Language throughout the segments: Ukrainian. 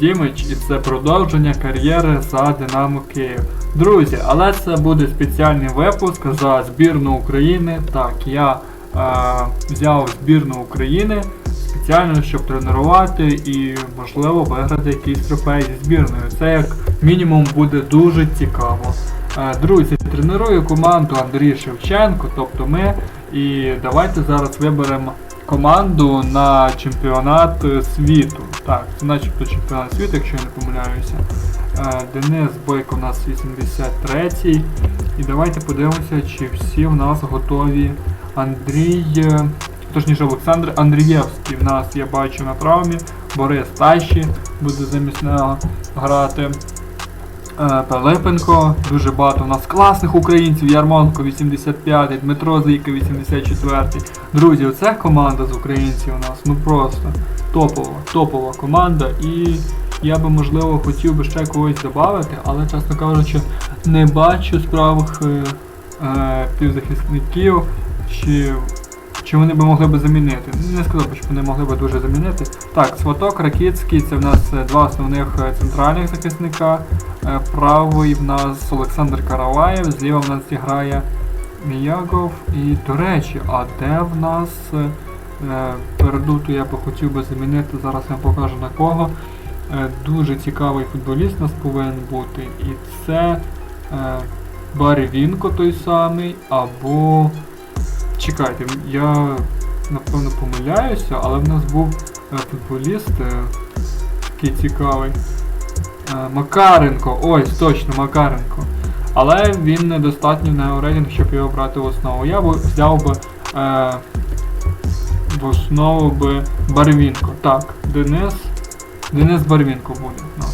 Дімич і це продовження кар'єри за Динамо Київ. Друзі, але це буде спеціальний випуск за збірну України. Так, я е, взяв збірну України спеціально, щоб тренувати і, можливо, виграти якийсь трофей зі збірною. Це як мінімум буде дуже цікаво. Е, Друзі, треную команду Андрій Шевченко, тобто ми. І давайте зараз виберемо команду на чемпіонат е, світу. Так, це начебто чемпіонат світу, якщо я не помиляюся. Е, Денис Бойко у нас 83-й. І давайте подивимося, чи всі в нас готові. Андрій, е, точніше Олександр Андрієвський в нас я бачу на травмі. Борис Тащі буде замість нього грати. Пилипенко, дуже багато у нас класних українців, Ярмонко 85, Дмитро Зийка 84. Друзі, оце команда з українців у нас, ну просто топова, топова команда. І я би можливо хотів би ще когось додати, але чесно кажучи, не бачу справах е, е, півзахисників, чи, чи вони би могли би замінити. Не сказав би, що вони могли би дуже замінити. Так, Сваток, Ракіцький, це в нас е, два основних е, центральних захисника. Е, Правий в нас Олександр Караваєв, зліва в нас зіграє Міягов. І, до речі, а де в нас передуту я би хотів би замінити, зараз я покажу на кого. Дуже цікавий футболіст у нас повинен бути. І це е, Барі Вінко той самий, або. Чекайте, я напевно помиляюся, але в нас був е, футболіст е, такий цікавий. Е, Макаренко, ось точно Макаренко. Але він недостатньо на рейтинг, щоб його брати в основу. Я б взяв би е, в основу би Барвінко. Так, Денис. Денис Барвінко буде.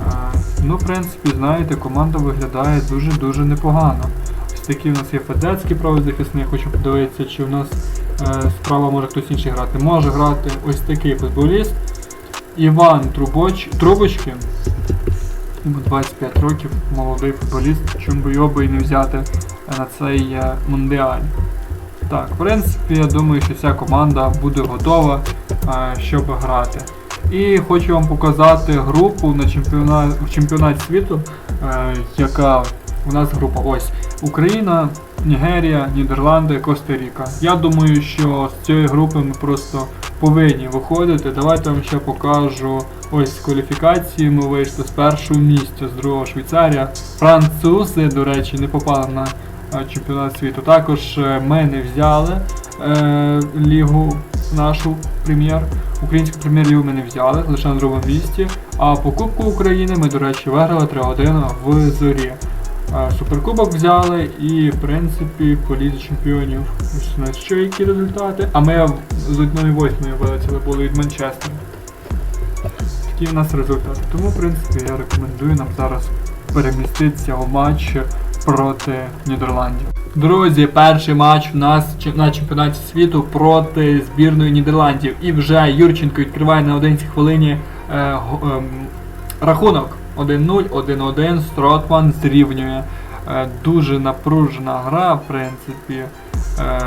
Е, ну, в принципі, знаєте, команда виглядає дуже-дуже непогано. Такий у нас є Федецький правий захисник, хочу подивитися, чи в нас е, справа може хтось інший грати. Може грати ось такий футболіст. Іван Трубоч... Трубочкін. Йому 25 років, молодий футболіст, чому би його і не взяти е, на цей е, мундіаль. Так, в принципі, я думаю, що ця команда буде готова, е, щоб грати. І хочу вам показати групу на чемпіонат, в чемпіонат світу, яка у нас група ось Україна, Нігерія, Нідерланди, Коста-Ріка. Я думаю, що з цієї групи ми просто повинні виходити. Давайте вам ще покажу ось кваліфікації. Ми вийшли з першого місця, з другого Швейцарія. Французи, до речі, не попали на е, чемпіонат світу. Також е, ми не взяли е, лігу нашу прем'єр. Українську прем'єр-лігу ми не взяли, лише на другому місці. А по Кубку України ми, до речі, виграли 3-1 в зорі. Е, Суперкубок взяли і, в принципі, по лізі чемпіонів. У нас що які результати. А ми з 1-8 вилетіли були від Манчестера. Такі в нас результати. Тому, в принципі, я рекомендую нам зараз переміститися у матч проти Нідерландів. Друзі, перший матч в нас на чемпіонаті світу проти збірної Нідерландів. І вже Юрченко відкриває на 11 хвилині е, ем, рахунок 1-0, 1-1. Стротман зрівнює. Е, дуже напружена гра, в принципі. Е,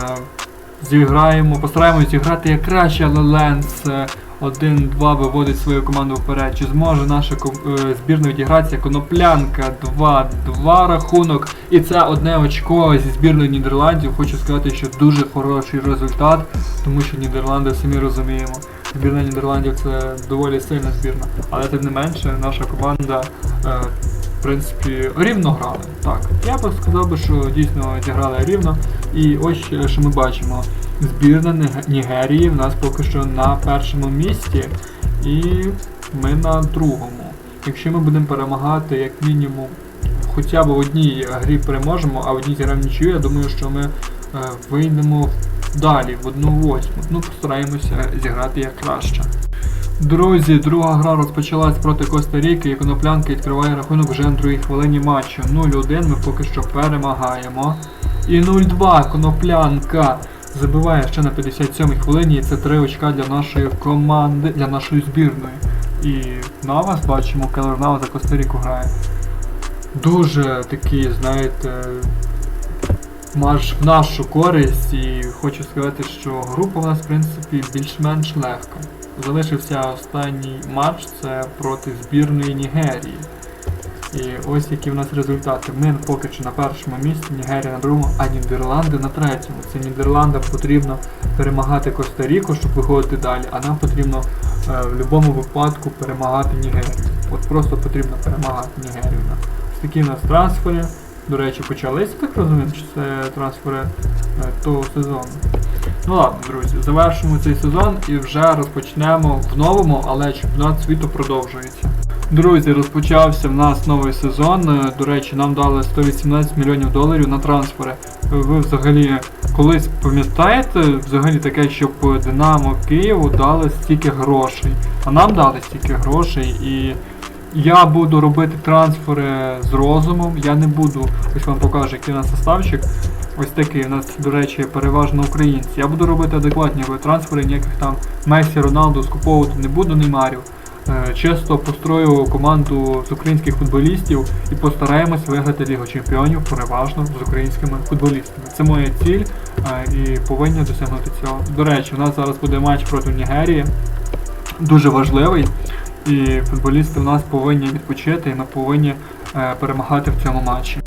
зіграємо, постараємось зіграти як краще, але Ленс е, 1-2 виводить свою команду вперед. Чи зможе наша е, збірна відігратися? Коноплянка 2-2 рахунок. І це одне очко зі збірної Нідерландів. Хочу сказати, що дуже хороший результат, тому що Нідерланди самі розуміємо. Збірна Нідерландів це доволі сильна збірна. Але тим не менше, наша команда. Е, в принципі, рівно грали. Так, я б сказав би, що дійсно зіграли рівно. І ось е, що ми бачимо. Збірна Нігерії в нас поки що на першому місці, і ми на другому. Якщо ми будемо перемагати, як мінімум, хоча б в одній грі переможемо, а в одній зіграємо нічию, я думаю, що ми е, вийдемо далі, в одну восьму. Ну, постараємося зіграти як краще. Друзі, друга гра розпочалась проти Коста-Ріки, і Коноплянка відкриває рахунок вже на другій хвилині матчу. 0-1 ми поки що перемагаємо. І 0-2 Коноплянка забиває ще на 57-й хвилині, і це 3 очка для нашої команди, для нашої збірної. І Навас бачимо, Келер Навас за Коста-Ріку грає. Дуже такий, знаєте, матч в нашу користь, і хочу сказати, що група в нас, в принципі, більш-менш легка. залишився останній матч це проти збірної Нігерії. І ось які в нас результати. Ми поки що на першому місці, Нігерія на другому, а Нідерланди на третьому. Це Нідерландам потрібно перемагати Коста-Ріку, щоб виходити далі, а нам потрібно е, в будь-якому випадку перемагати Нігерію. От просто потрібно перемагати Нігерію. Ось такі в нас трансфери. До речі, почалися, так розумію, що це трансфери е, того сезону. Ну ладно, друзі, завершимо цей сезон і вже розпочнемо в новому, але чемпіонат світу продовжується. Друзі, розпочався в нас новий сезон. Е, До речі, нам дали 118 мільйонів доларів на трансфери. Ви взагалі колись пам'ятаєте взагалі таке, щоб Динамо Києву дали стільки грошей? А нам дали стільки грошей і. Я буду робити трансфери з розумом, я не буду, ось вам покажу, який у нас составчик. Ось такий, у нас, до речі, переважно українці. Я буду робити адекватні трансфери, ніяких там Месі, Роналду скуповувати не буду, Неймарів. Е, Чисто построю команду з українських футболістів і постараємось виграти Лігу Чемпіонів переважно з українськими футболістами. Це моя ціль е, і повинні досягнути цього. До речі, у нас зараз буде матч проти Нігерії, дуже важливий. І футболісти в нас повинні відпочити, і ми повинні е, перемагати в цьому матчі.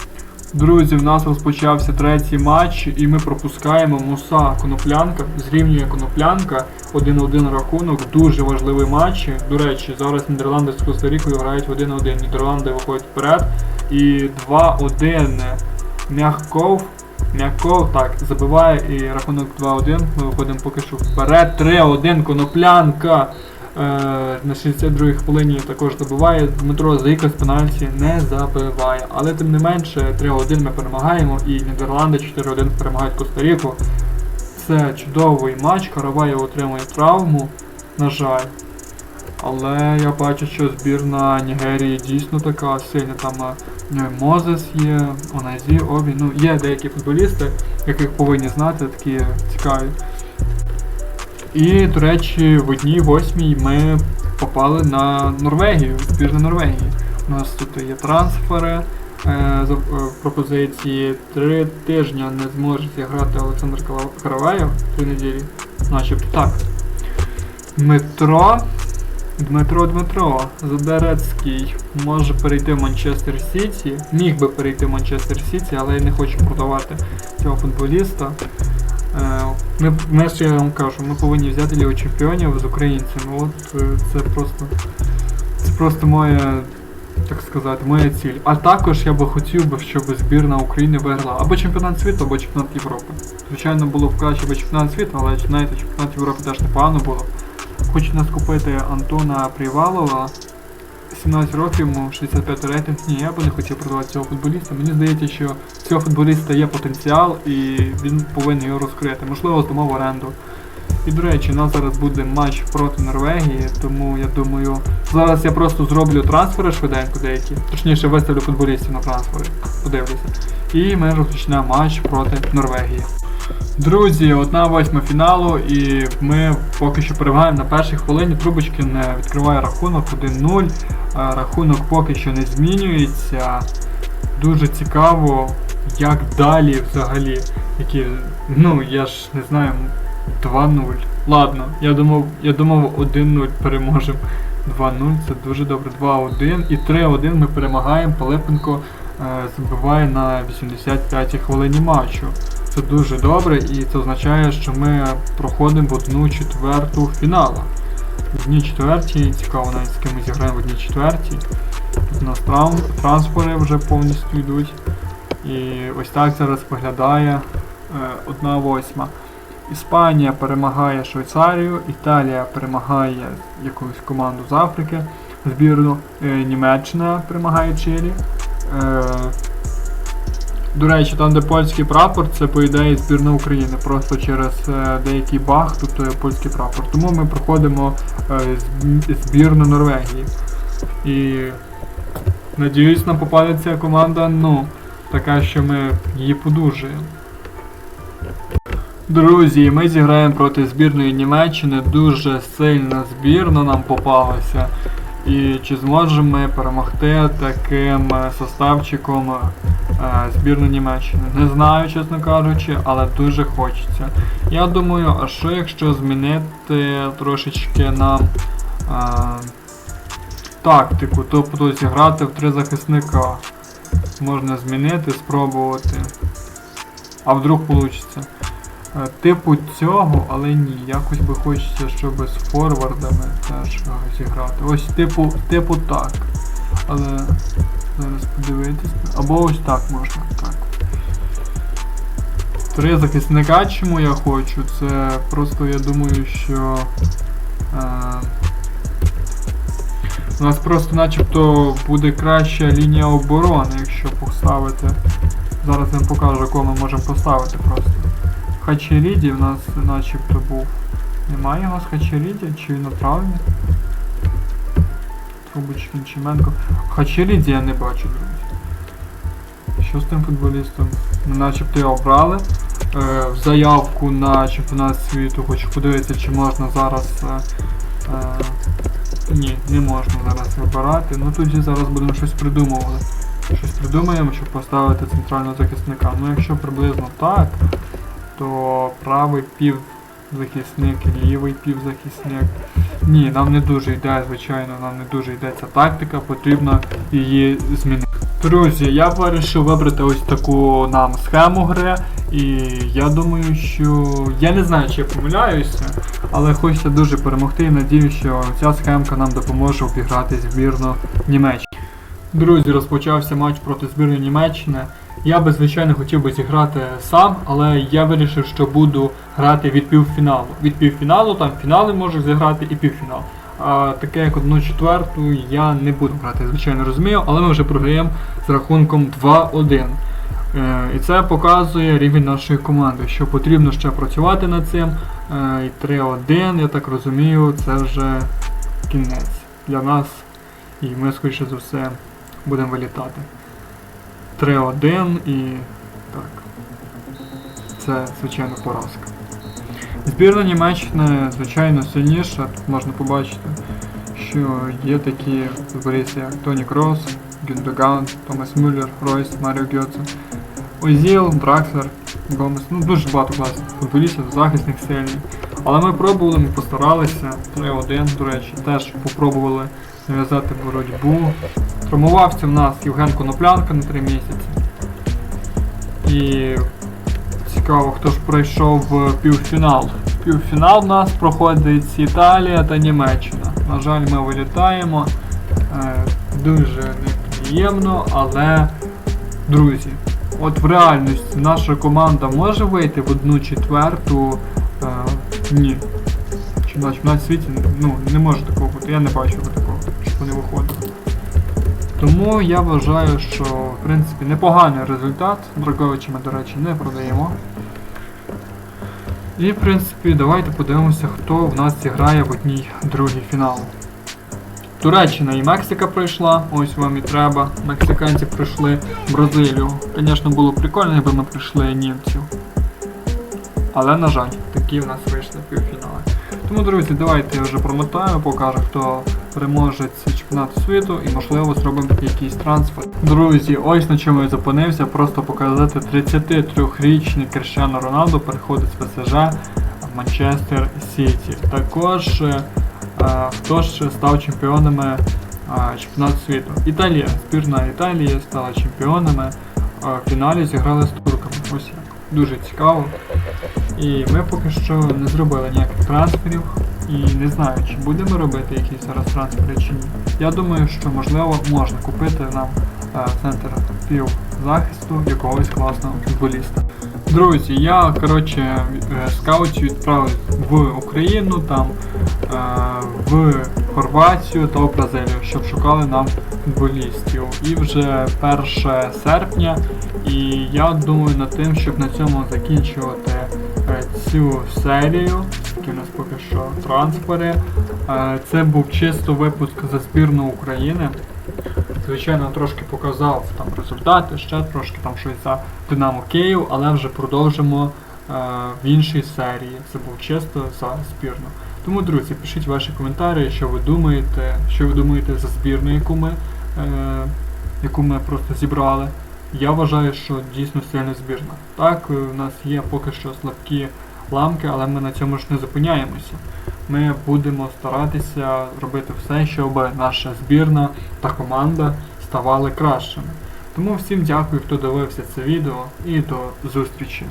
Друзі, в нас розпочався третій матч, і ми пропускаємо Муса Коноплянка. Зрівнює Коноплянка. 1-1 рахунок, дуже важливий матч. До речі, зараз Нідерланди з Коста-Рікою грають в 1-1. Нідерланди виходять вперед. І 2-1 Мягков. Мягков так забиває і рахунок 2-1. Ми виходимо поки що вперед. 3-1 Коноплянка. Е, на 62-й хвилині також забиває. Дмитро Зайка з пенальті не забиває. Але тим не менше 3-1 ми перемагаємо і Нідерланди 4-1 перемагають Коста-Ріку. Це чудовий матч. Караваєв отримує травму, на жаль. Але я бачу, що збірна Нігерії дійсно така сильна. Там е, Мозес є, Оназі, Обі. Ну, є деякі футболісти, яких повинні знати, такі цікаві. І, до речі, в одній восьмій ми попали на Норвегію, збірну Норвегії. У нас тут є трансфери, е, за- е, пропозиції. Три тижні не зможе зіграти Олександр Караваєв, три неділі. Начебто так. Дмитро. Дмитро Дмитро Задерецький може перейти в Манчестер Сіті. Міг би перейти в Манчестер Сіті, але я не хочу продавати цього футболіста. Е, Ми, ми ще я вам кажу, ми повинні взяти Лігу чемпіонів з українцями. От е, це просто. Це просто моя, так сказати, моя ціль. А також я би хотів би, щоб збірна України виграла або чемпіонат світу, або чемпіонат Європи. Звичайно, було б краще би чемпіонат світу, але знаєте, чемпіонат Європи теж непогано було. Хочу нас купити Антона Привалова. 17 років, йому 65 рейтинг. Ні, я би не хотів продавати цього футболіста. Мені здається, що цього футболіста є потенціал і він повинен його розкрити. Можливо, здамо в оренду. І до речі, у нас зараз буде матч проти Норвегії, тому я думаю, зараз я просто зроблю трансфери швиденько деякі. Точніше виставлю футболістів на трансфери. Подивлюся. І ми розпочнемо матч проти Норвегії. Друзі, одна восьма фіналу, і ми поки що перебуваємо на першій хвилині. Трубочкин е, відкриває рахунок 1-0. Е, Рахунок поки що не змінюється. Дуже цікаво, як далі взагалі. Які, ну, я ж не знаю, 2-0. Ладно, я думав, я думав 1-0 переможемо. 2-0, це дуже добре. 2-1 і 3-1 ми перемагаємо. Пилипенко е, забиває на 85-й хвилині матчу. Це дуже добре і це означає, що ми проходимо в одну четверту фіналу. В одній четвертій, цікаво навіть з ким ми зіграємо в одній четвертій. Тут у нас трансфери вже повністю йдуть. І ось так зараз виглядає е, одна восьма. Іспанія перемагає Швейцарію, Італія перемагає якусь команду з Африки, збірну, е, Німеччина перемагає Чилі. Е, до речі, там, де польський прапор, це по ідеї збірна України. Просто через е, деякий баг е, польський прапор. Тому ми проходимо збірну Норвегії. І надіюсь, нам попадеться команда, ну, така, що ми її подужуємо. Друзі, ми зіграємо проти збірної Німеччини. Дуже сильна збірна нам попалася. І чи зможемо ми перемогти таким е, составчиком е, збірну Німеччини? Не знаю, чесно кажучи, але дуже хочеться. Я думаю, а що якщо змінити трошечки нам е, тактику, тобто зіграти в три захисника. Можна змінити, спробувати. А вдруг вийде. Типу цього, але ні. Якось би хочеться, щоб з форвардами теж зіграти. Ось типу, типу так. Але зараз подивитись. Або ось так можна. Так. Три захисника, чому я хочу? Це просто я думаю, що. Е, у нас просто начебто буде краща лінія оборони, якщо поставити. Зараз я покажу, кого ми можемо поставити просто. Хачеріді в нас начебто був. Немає у нас Хачеріді, чи він направлений? Трубочкін, Чименко. Хачеріді я не бачу, друзі. Що з тим футболістом? Ми начебто його обрали. Е, в заявку на чемпіонат світу, хочу подивитися, чи можна зараз. Е, е, ні, не можна зараз вибирати. Ну тоді зараз будемо щось придумувати. Щось придумаємо, щоб поставити центрального захисника. Ну якщо приблизно так, то правий півзахисник, лівий півзахисник. Ні, нам не дуже йде, звичайно, нам не дуже йде ця тактика, потрібно її змінити. Друзі, я вирішив вибрати ось таку нам схему гри, і я думаю, що я не знаю, чи я помиляюся, але хочеться дуже перемогти і надію, що ця схемка нам допоможе обіграти збірну Німеччини. Друзі, розпочався матч проти збірної Німеччини. Я би, звичайно, хотів би зіграти сам, але я вирішив, що буду грати від півфіналу. Від півфіналу, там фінали можу зіграти і півфінал. А таке як одну четверту я не буду грати, звичайно розумію, але ми вже програємо з рахунком 2-1. Е, І це показує рівень нашої команди, що потрібно ще працювати над цим. Е, І 3-1, я так розумію, це вже кінець для нас. І ми, скоріше за все, будемо вилітати. 3-1 і так. Це, звичайно, поразка. Збірна Німеччини, звичайно, сильніша. Тут можна побачити, що є такі футболісти, як Тоні Крос, Гюндоган, Томас Мюллер, Ройс, Маріо Гьоце, Озіл, Дракслер, Гомес. Ну, дуже багато класних футболістів, захисних сильних. Але ми пробували, ми постаралися. 3-1, до речі, теж попробували нав'язати боротьбу. Травмувався в нас Євген Коноплянка на 3 місяці. І цікаво, хто ж пройшов в півфінал. Півфінал у нас проходить Італія та Німеччина. На жаль, ми вилітаємо. Е, дуже неприємно, але, друзі, от в реальності наша команда може вийти в одну четверту. Е, ні. Чи на чемпіонаті світі ну, не може такого бути. Я не бачу такого, щоб вони виходили. Тому я вважаю, що в принципі непоганий результат. Драговича ми, до речі, не продаємо. І в принципі давайте подивимося, хто в нас зіграє в одній другій фінал. Туреччина і Мексика пройшла, ось вам і треба. Мексиканці пройшли Бразилію. Звісно, було прикольно, якби ми прийшли німців. Але, на жаль, такі в нас вийшли півфінали. Тому, друзі, давайте я вже промотаю, покажу, хто переможець чемпіонату світу і, можливо, зробимо якийсь трансфер. Друзі, ось на чому я зупинився, просто показати 33-річний Крещано Роналдо переходить з ПСЖ в Манчестер Сіті. Також е, хто ж став чемпіонами е, чемпіонату світу? Італія, збірна Італії стала чемпіонами. е, В фіналі зіграли з турками. Ось. Дуже цікаво. І ми поки що не зробили ніяких трансферів. І не знаю, чи будемо робити якісь зараз трансфери чи ні. Я думаю, що можливо можна купити нам е, центр півзахисту якогось класного футболіста. Друзі, я коротше е, скаутів відправив в Україну, там е, в Хорватію та в Бразилію, щоб шукали нам футболістів. І вже 1 серпня, і я думаю над тим, щоб на цьому закінчувати е, цю серію. Такі у нас поки що трансфери. Е, Це був чисто випуск за збірну України. Звичайно, трошки показав там результати, ще трошки там щось за Динамо Київ, але вже продовжимо е, в іншій серії. Це був чисто за збірну. Тому, друзі, пишіть ваші коментарі, що ви думаєте, що ви думаєте за збірну, яку ми, е, яку ми просто зібрали. Я вважаю, що дійсно сильна збірна. Так, у нас є поки що слабкі ламки, але ми на цьому ж не зупиняємося. Ми будемо старатися робити все, щоб наша збірна та команда ставали кращими. Тому всім дякую, хто дивився це відео і до зустрічі.